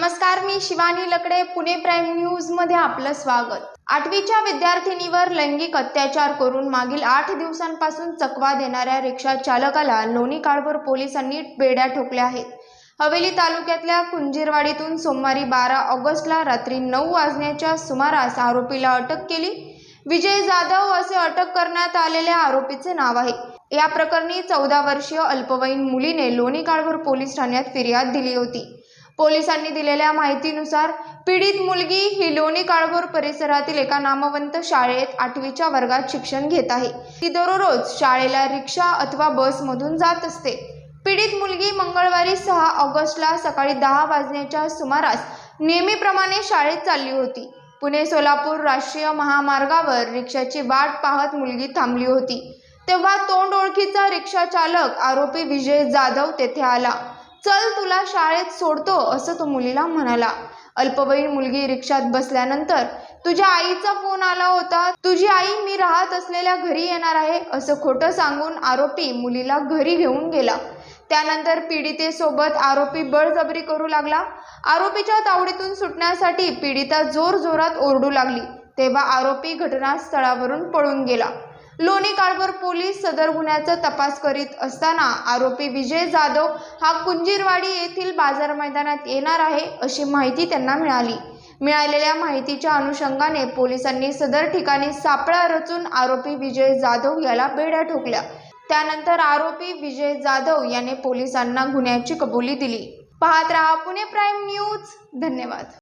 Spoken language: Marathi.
नमस्कार मी शिवानी लकडे पुणे प्राईम न्यूजमध्ये आपलं स्वागत. आठवीच्या विद्यार्थिनीवर लैंगिक अत्याचार करून मागील आठ दिवसांपासून चकवा देणाऱ्या रिक्षा चालकाला लोणी काळभोर पोलिसांनी बेड्या ठोकल्या आहेत. हवेली तालुक्यातल्या कुंजीरवाडीतून सोमवारी बारा ऑगस्टला रात्री नऊ वाजण्याच्या सुमारास आरोपीला अटक केली. विजय जाधव असे अटक करण्यात आलेल्या आरोपीचे नाव आहे. या प्रकरणी चौदा वर्षीय अल्पवयीन मुलीने लोणी काळभोर पोलीस ठाण्यात फिर्याद दिली होती. पोलिसांनी दिलेल्या माहितीनुसार पीडित मुलगी ही लोणी काळभोर परिसरातील एका नामवंत शाळेत आठवीच्या वर्गात शिक्षण घेत आहे. ती दररोज शाळेला रिक्षा अथवा बसमधून जात असते. पीडित मुलगी मंगळवारी सहा ऑगस्टला सकाळी दहा वाजण्याच्या सुमारास नेहमीप्रमाणे शाळेत चालली होती. पुणे सोलापूर राष्ट्रीय महामार्गावर रिक्षाची वाट पाहत मुलगी थांबली होती. तेव्हा तोंड ओळखीचा रिक्षा चालक आरोपी विजय जाधव तेथे आला. चल तुला शाळेत सोडतो असं तो मुलीला म्हणाला. अल्पवयीन मुलगी रिक्षात बसल्यानंतर तुझ्या आईचा फोन आला होता. तुझी आई मी राहत असलेल्या घरी येणार आहे असं खोटं सांगून आरोपी मुलीला घरी घेऊन गेला. त्यानंतर पीडितेसोबत आरोपी बळजबरी करू लागला. आरोपीच्या तावडीतून सुटण्यासाठी पीडिता जोर जोरात ओरडू लागली. तेव्हा आरोपी घटनास्थळावरून पळून गेला. लोणी काळभोर पोलीस सदर गुन्ह्याचा तपास करीत असताना आरोपी विजय जाधव हा कुंजीरवाडी येथील बाजार मैदानात येणार आहे अशी माहिती त्यांना मिळाली. मिळालेल्या माहितीच्या अनुषंगाने पोलिसांनी सदर ठिकाणी सापळा रचून आरोपी विजय जाधव याला बेड्या ठोकल्या. त्यानंतर आरोपी विजय जाधव याने पोलिसांना गुन्ह्याची कबुली दिली. पाहत रहा पुणे प्राईम न्यूज. धन्यवाद.